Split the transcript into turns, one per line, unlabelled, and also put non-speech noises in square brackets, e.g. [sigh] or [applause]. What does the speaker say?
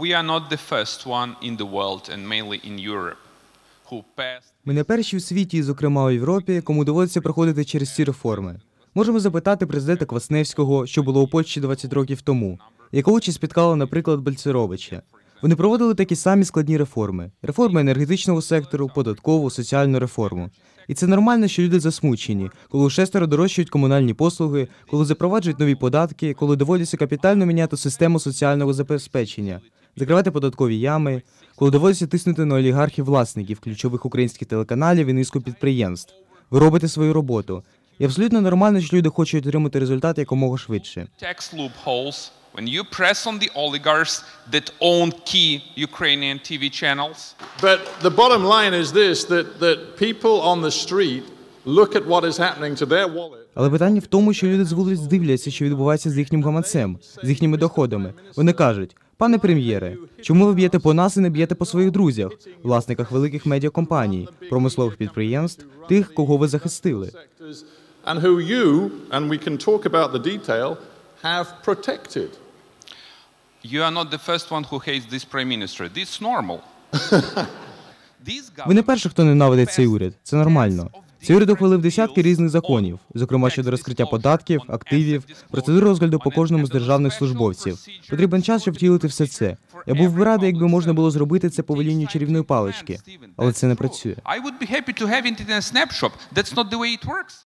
We are not the first one in the world, and mainly in Europe,
Ми не перші у світі, зокрема у Європі, кому доводиться проходити через ці реформи. Можемо запитати президента Квасневського, що було у Польщі 20 років тому, яка участь спіткала, наприклад, Бальцеровича. Вони проводили такі самі складні реформи: реформи енергетичного сектору, податкову, соціальну реформу. І це нормально, що люди засмучені, коли шестеро дорожчають комунальні послуги, коли запроваджують нові податки, коли доводиться капітально міняти систему соціального забезпечення, закривати податкові ями, коли доводиться тиснути на олігархів власників ключових українських телеканалів і низку підприємств. Ви робите свою роботу. І абсолютно нормально, що люди хочуть отримати результат якомога швидше.
when you press on the oligarchs that own key Ukrainian TV channels,
But the bottom line is this that, that people on the street look at what is happening to their wallet.
Але питання в тому, що люди з вулиць дивляться, що відбувається з їхнім гаманцем, з їхніми доходами. Вони кажуть: пане прем'єре, чому ви б'єте по нас і не б'єте по своїх друзях, власниках великих медіакомпаній, промислових підприємств, тих, кого ви захистили?
sectors and who you, and we can talk about the detail, have protected.
you are not the first one who hates this prime minister. This is normal. [laughs]
Ви не перші, хто ненавидить цей уряд. Це нормально. Цей уряд ухвалив десятки різних законів, зокрема щодо розкриття податків, активів, процедур розгляду по кожному з державних службовців. Потрібен час, щоб втілити все це. Я був би радий, якби можна було зробити це по велінню чарівної палички, але це не працює.